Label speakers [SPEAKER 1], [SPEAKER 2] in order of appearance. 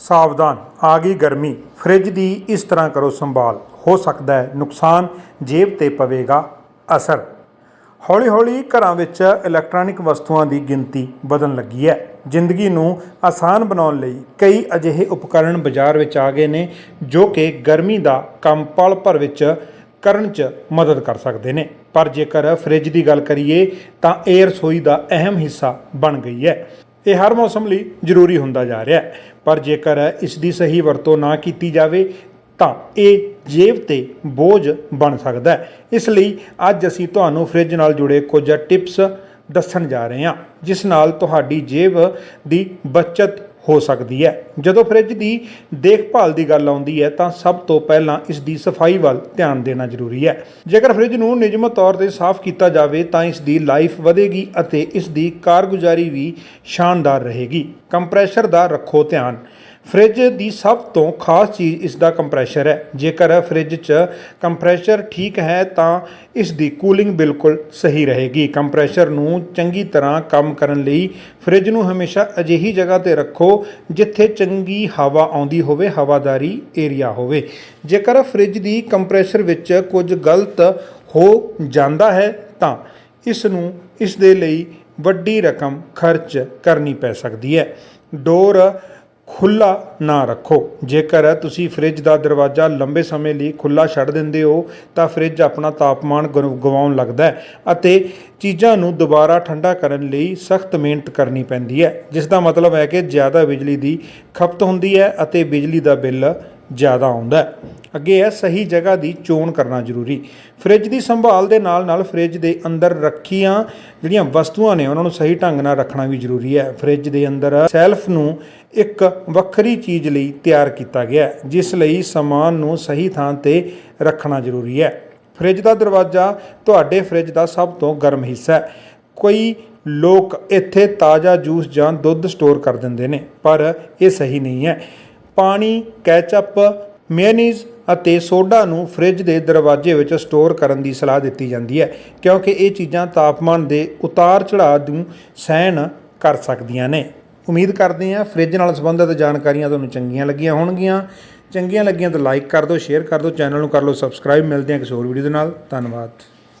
[SPEAKER 1] ਸਾਵਧਾਨ, ਆ ਗਈ ਗਰਮੀ। ਫ੍ਰਿਜ ਦੀ ਇਸ ਤਰ੍ਹਾਂ ਕਰੋ ਸੰਭਾਲ। ਹੋ ਸਕਦਾ ਹੈ ਨੁਕਸਾਨ, ਜੇਬ ਤੇ ਪਵੇਗਾ ਅਸਰ। ਹੌਲੀ-ਹੌਲੀ ਘਰਾਂ ਵਿੱਚ ਇਲੈਕਟ੍ਰੋਨਿਕ ਵਸਤੂਆਂ ਦੀ ਗਿਣਤੀ ਵਧਣ ਲੱਗੀ ਹੈ। ਜ਼ਿੰਦਗੀ ਨੂੰ ਆਸਾਨ ਬਣਾਉਣ ਲਈ ਕਈ ਅਜਿਹੇ ਉਪਕਰਣ ਬਾਜ਼ਾਰ ਵਿੱਚ ਆ ਗਏ ਨੇ, ਜੋ ਕਿ ਗਰਮੀ ਦਾ ਕੰਮ ਪਲ ਭਰ ਵਿੱਚ ਕਰਨ 'ਚ ਮਦਦ ਕਰ ਸਕਦੇ ਨੇ। ਪਰ ਜੇਕਰ ਫ੍ਰਿਜ ਦੀ ਗੱਲ ਕਰੀਏ, ਤਾਂ ਇਹ ਰਸੋਈ ਦਾ ਅਹਿਮ ਹਿੱਸਾ ਬਣ ਗਈ ਹੈ। ਇਹ ਹਰ ਮੌਸਮ ਲਈ ਜ਼ਰੂਰੀ ਹੁੰਦਾ ਜਾ ਰਿਹਾ ਹੈ। ਪਰ ਜੇਕਰ ਇਸ ਦੀ ਸਹੀ ਵਰਤੋਂ ਨਾ ਕੀਤੀ ਜਾਵੇ, ਤਾਂ ਇਹ ਜੇਬ ਤੇ ਬੋਝ ਬਣ ਸਕਦਾ ਹੈ। ਇਸ ਲਈ ਅੱਜ ਅਸੀਂ ਤੁਹਾਨੂੰ ਫ੍ਰਿਜ ਨਾਲ ਜੁੜੇ ਕੁਝ ਟਿਪਸ ਦੱਸਣ ਜਾ ਰਹੇ ਹਾਂ, ਜਿਸ ਨਾਲ ਤੁਹਾਡੀ ਜੇਬ ਦੀ ਬਚਤ ਹੋ ਸਕਦੀ ਹੈ। ਜਦੋਂ ਫ੍ਰਿਜ ਦੀ ਦੇਖਭਾਲ ਦੀ ਗੱਲ ਆਉਂਦੀ ਹੈ, ਤਾਂ ਸਭ ਤੋਂ ਪਹਿਲਾਂ ਇਸ ਦੀ ਸਫ਼ਾਈ ਵੱਲ ਧਿਆਨ ਦੇਣਾ ਜ਼ਰੂਰੀ ਹੈ। ਜੇਕਰ ਫ੍ਰਿਜ ਨੂੰ ਨਿਯਮਤ ਤੌਰ ਤੇ ਸਾਫ਼ ਕੀਤਾ ਜਾਵੇ, ਤਾਂ ਇਸ ਦੀ ਲਾਈਫ ਵਧੇਗੀ ਅਤੇ ਇਸ ਦੀ ਕਾਰਗੁਜ਼ਾਰੀ ਵੀ ਸ਼ਾਨਦਾਰ ਰਹੇਗੀ। ਕੰਪਰੈਸ਼ਰ ਦਾ ਰੱਖੋ ਧਿਆਨ। ਫ੍ਰਿਜ ਦੀ ਸਭ ਤੋਂ ਖਾਸ ਚੀਜ਼ ਇਸ ਦਾ ਕੰਪਰੈਸ਼ਰ ਹੈ। ਜੇਕਰ ਫ੍ਰਿਜ 'ਚ ਕੰਪਰੈਸ਼ਰ ਠੀਕ ਹੈ ਤਾਂ ਇਸ ਦੀ ਕੂਲਿੰਗ ਬਿਲਕੁਲ ਸਹੀ ਰਹੇਗੀ। ਕੰਪਰੈਸ਼ਰ ਨੂੰ ਚੰਗੀ ਤਰ੍ਹਾਂ ਕੰਮ ਕਰਨ ਲਈ ਫ੍ਰਿਜ ਨੂੰ ਹਮੇਸ਼ਾ ਅਜਿਹੀ ਜਗ੍ਹਾ ਤੇ ਰੱਖੋ ਜਿੱਥੇ ਚੰਗੀ ਹਵਾ ਆਉਂਦੀ ਹੋਵੇ, ਹਵਾਦਾਰੀ ਏਰੀਆ ਹੋਵੇ। ਜੇਕਰ ਫ੍ਰਿਜ ਦੀ ਕੰਪਰੈਸ਼ਰ ਵਿੱਚ ਕੁਝ ਗਲਤ ਹੋ ਜਾਂਦਾ ਹੈ ਤਾਂ ਇਸ ਨੂੰ ਇਸ ਦੇ ਲਈ ਵੱਡੀ ਰਕਮ ਖਰਚ ਕਰਨੀ ਪੈ ਸਕਦੀ ਹੈ। ਡੋਰ ਖੁੱਲਾ ਨਾ ਰੱਖੋ। ਜੇਕਰ ਤੁਸੀਂ ਫ੍ਰਿਜ ਦਾ ਦਰਵਾਜ਼ਾ ਲੰਬੇ ਸਮੇਂ ਲਈ ਖੁੱਲਾ ਛੱਡ ਦਿੰਦੇ ਹੋ, ਤਾਂ ਫ੍ਰਿਜ ਆਪਣਾ ਤਾਪਮਾਨ ਗਵਾਉਣ ਲੱਗਦਾ ਹੈ ਅਤੇ ਚੀਜ਼ਾਂ ਨੂੰ ਦੁਬਾਰਾ ਠੰਡਾ ਕਰਨ ਲਈ ਸਖਤ ਮਿਹਨਤ ਕਰਨੀ ਪੈਂਦੀ ਹੈ। ਜਿਸ ਦਾ ਮਤਲਬ ਹੈ ਕਿ ਜ਼ਿਆਦਾ ਬਿਜਲੀ ਦੀ ਖਪਤ ਹੁੰਦੀ ਹੈ ਅਤੇ ਬਿਜਲੀ ਦਾ ਬਿੱਲ ਜ਼ਿਆਦਾ ਆਉਂਦਾ ਅੱਗੇ ਹੈ, ਸਹੀ ਜਗ੍ਹਾ ਦੀ ਚੋਣ ਕਰਨਾ ਜ਼ਰੂਰੀ। ਫ੍ਰਿਜ ਦੀ ਸੰਭਾਲ ਦੇ ਨਾਲ ਨਾਲ ਫ੍ਰਿਜ ਦੇ ਅੰਦਰ ਰੱਖੀਆਂ ਜਿਹੜੀਆਂ ਵਸਤੂਆਂ ਨੇ, ਉਹਨਾਂ ਨੂੰ ਸਹੀ ਢੰਗ ਨਾਲ ਰੱਖਣਾ ਵੀ ਜ਼ਰੂਰੀ ਹੈ। ਫ੍ਰਿਜ ਦੇ ਅੰਦਰ ਸੈਲਫ ਨੂੰ ਇੱਕ ਵੱਖਰੀ ਚੀਜ਼ ਲਈ ਤਿਆਰ ਕੀਤਾ ਗਿਆ ਹੈ, ਜਿਸ ਲਈ ਸਮਾਨ ਨੂੰ ਸਹੀ ਥਾਂ ਤੇ ਰੱਖਣਾ ਜ਼ਰੂਰੀ ਹੈ। ਫ੍ਰਿਜ ਦਾ ਦਰਵਾਜ਼ਾ ਤੁਹਾਡੇ ਫ੍ਰਿਜ ਦਾ ਸਭ ਤੋਂ ਗਰਮ ਹਿੱਸਾ ਹੈ। ਕੋਈ ਲੋਕ ਇੱਥੇ ਤਾਜ਼ਾ ਜੂਸ ਜਾਂ ਦੁੱਧ ਸਟੋਰ ਕਰ ਦਿੰਦੇ ਨੇ, ਪਰ ਇਹ ਸਹੀ ਨਹੀਂ ਹੈ। ਪਾਣੀ ਕੈਚਅਪ ਮੇਅਨੀਜ਼ ਅਤੇ ਸੋਡਾ ਨੂੰ ਫ੍ਰਿਜ ਦੇ ਦਰਵਾਜ਼ੇ ਵਿੱਚ ਸਟੋਰ ਕਰਨ ਦੀ ਸਲਾਹ ਦਿੱਤੀ ਜਾਂਦੀ ਹੈ, ਕਿਉਂਕਿ ਇਹ ਚੀਜ਼ਾਂ ਤਾਪਮਾਨ ਦੇ ਉਤਾਰ ਚੜਾਅ ਨੂੰ ਸਹਿਣ ਕਰ ਸਕਦੀਆਂ ਨੇ। ਉਮੀਦ ਕਰਦੇ ਹਾਂ ਫ੍ਰਿਜ ਨਾਲ ਸੰਬੰਧਿਤ ਜਾਣਕਾਰੀਆਂ ਤੁਹਾਨੂੰ ਚੰਗੀਆਂ ਲੱਗੀਆਂ ਹੋਣਗੀਆਂ। ਚੰਗੀਆਂ ਲੱਗੀਆਂ ਤਾਂ ਲਾਈਕ ਕਰ ਦਿਓ ਸ਼ੇਅਰ ਕਰ ਦਿਓ ਚੈਨਲ ਨੂੰ ਕਰ ਲਓ ਸਬਸਕ੍ਰਾਈਬ ਮਿਲਦੇ ਹਾਂ ਕਿਸੇ ਹੋਰ ਵੀਡੀਓ ਦੇ ਨਾਲ। ਧੰਨਵਾਦ।